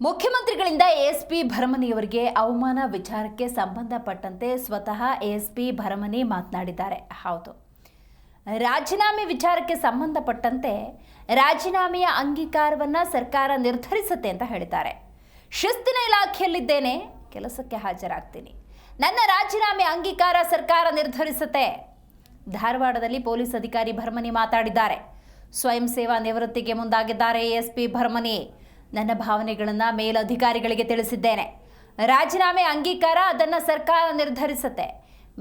ಮುಖ್ಯಮಂತ್ರಿಗಳಿಂದ ASP ಭರಮನಿಯವರಿಗೆ ಅವಮಾನ ವಿಚಾರಕ್ಕೆ ಸಂಬಂಧಪಟ್ಟಂತೆ ಸ್ವತಃ ಎಎಸ್ಪಿ ಭರಮನಿ ಮಾತನಾಡಿದ್ದಾರೆ. ಹೌದು. ರಾಜೀನಾಮೆ ವಿಚಾರಕ್ಕೆ ಸಂಬಂಧಪಟ್ಟಂತೆ ರಾಜೀನಾಮೆಯ ಅಂಗೀಕಾರವನ್ನು ಸರ್ಕಾರ ನಿರ್ಧರಿಸುತ್ತೆ ಅಂತ ಹೇಳಿದ್ದಾರೆ. ಶಿಸ್ತಿನ ಇಲಾಖೆಯಲ್ಲಿದ್ದೇನೆ, ಕೆಲಸಕ್ಕೆ ಹಾಜರಾಗ್ತೀನಿ. ನನ್ನ ರಾಜೀನಾಮೆ ಅಂಗೀಕಾರ ಸರ್ಕಾರ ನಿರ್ಧರಿಸುತ್ತೆ. ಧಾರವಾಡದಲ್ಲಿ ಪೊಲೀಸ್ ಅಧಿಕಾರಿ ಭರಮನಿ ಮಾತಾಡಿದ್ದಾರೆ. ಸ್ವಯಂ ಸೇವಾ ನಿವೃತ್ತಿಗೆ ಮುಂದಾಗಿದ್ದಾರೆ ಎಎಸ್ಪಿ ಭರ್ಮನಿ. ನನ್ನ ಭಾವನೆಗಳನ್ನು ಮೇಲಧಿಕಾರಿಗಳಿಗೆ ತಿಳಿಸಿದ್ದೇನೆ. ರಾಜೀನಾಮೆ ಅಂಗೀಕಾರ ಅದನ್ನು ಸರ್ಕಾರ ನಿರ್ಧರಿಸುತ್ತೆ.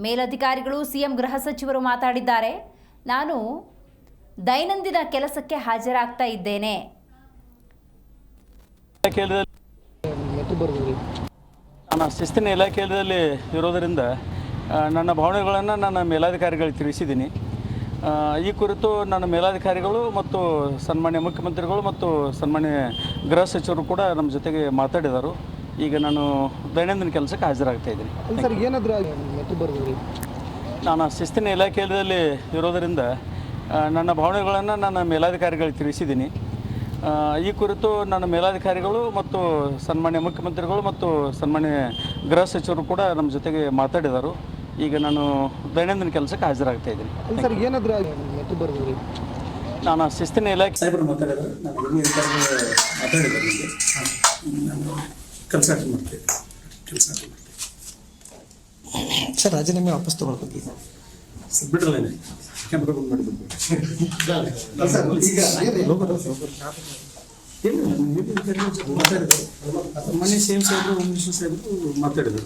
ಮೇಲಧಿಕಾರಿಗಳು, ಸಿಎಂ, ಗೃಹ ಸಚಿವರು ಮಾತಾಡಿದ್ದಾರೆ. ನಾನು ದೈನಂದಿನ ಕೆಲಸಕ್ಕೆ ಹಾಜರಾಗ್ತಾ ಇದ್ದೇನೆ. ನಾನು ಶಿಸ್ತಿನ ಇಲಾಖೆಯಲ್ಲಿ ಇರೋದರಿಂದ ನನ್ನ ಭಾವನೆಗಳನ್ನು ನನ್ನ ಮೇಲಾಧಿಕಾರಿಗಳಿಗೆ ತಿಳಿಸಿದ್ದೀನಿ. ಈ ಕುರಿತು ನನ್ನ ಮೇಲಾಧಿಕಾರಿಗಳು ಮತ್ತು ಸನ್ಮಾನ್ಯ ಮುಖ್ಯಮಂತ್ರಿಗಳು ಮತ್ತು ಸನ್ಮಾನ್ಯ ಗೃಹ ಸಚಿವರು ಕೂಡ ನಮ್ಮ ಜೊತೆಗೆ ಮಾತಾಡಿದರು. ಈಗ ನಾನು ದೈನಂದಿನ ಕೆಲಸಕ್ಕೆ ಹಾಜರಾಗ್ತಾ ಇದ್ದೀನಿ. ಸರ್ ಏನಾದರೂ ನಾನು ಶಿಸ್ತಿನ ಇಲಾಖೆಯಲ್ಲಿ ಇರೋದರಿಂದ ನನ್ನ ಭಾವನೆಗಳನ್ನು ನನ್ನ ಮೇಲಾಧಿಕಾರಿಗಳಿಗೆ ತಿಳಿಸಿದ್ದೀನಿ. ಈ ಕುರಿತು ನನ್ನ ಮೇಲಾಧಿಕಾರಿಗಳು ಮತ್ತು ಸನ್ಮಾನ್ಯ ಮುಖ್ಯಮಂತ್ರಿಗಳು ಮತ್ತು ಸನ್ಮಾನ್ಯ ಗೃಹ ಸಚಿವರು ಕೂಡ ನಮ್ಮ ಜೊತೆಗೆ ಮಾತಾಡಿದರು. ಈಗ ನಾನು ದೈನಂದಿನ ಕೆಲಸಕ್ಕೆ ಹಾಜರಾಗ್ತಾ ಇದ್ದೀನಿ. ಸರ್ ಏನಾದರೂ ನಾನು ಶಿಸ್ತಿನ ಇಲಾಖೆ ಸಾಹೇಬರು ಮಾತಾಡಿದ್ರು ನಾನು ಹಿರಿಯ ಅಧಿಕಾರಿಗಳು ಮಾತಾಡಿದ್ದಾರೆ ನನಗೆ ನಾನು ಕೆಲಸ ಮಾಡ್ತೀನಿ ಕೆಲಸ ಸರ್ ರಾಜೀನಾಮೆ ವಾಪಸ್ ತಗೊಳ್ಬೇಕು ಬಿಡ್ರಲ್ಲ ಕ್ಯಾಮ್ರಾ ಬಂದ್ ಮನೆ ಸೇಮ್ ಸಾಹೇಬರು ಹೋಮ್ ಮಿನಿಸ್ಟರ್ ಸಾಹೇಬರು ಮಾತಾಡಿದರು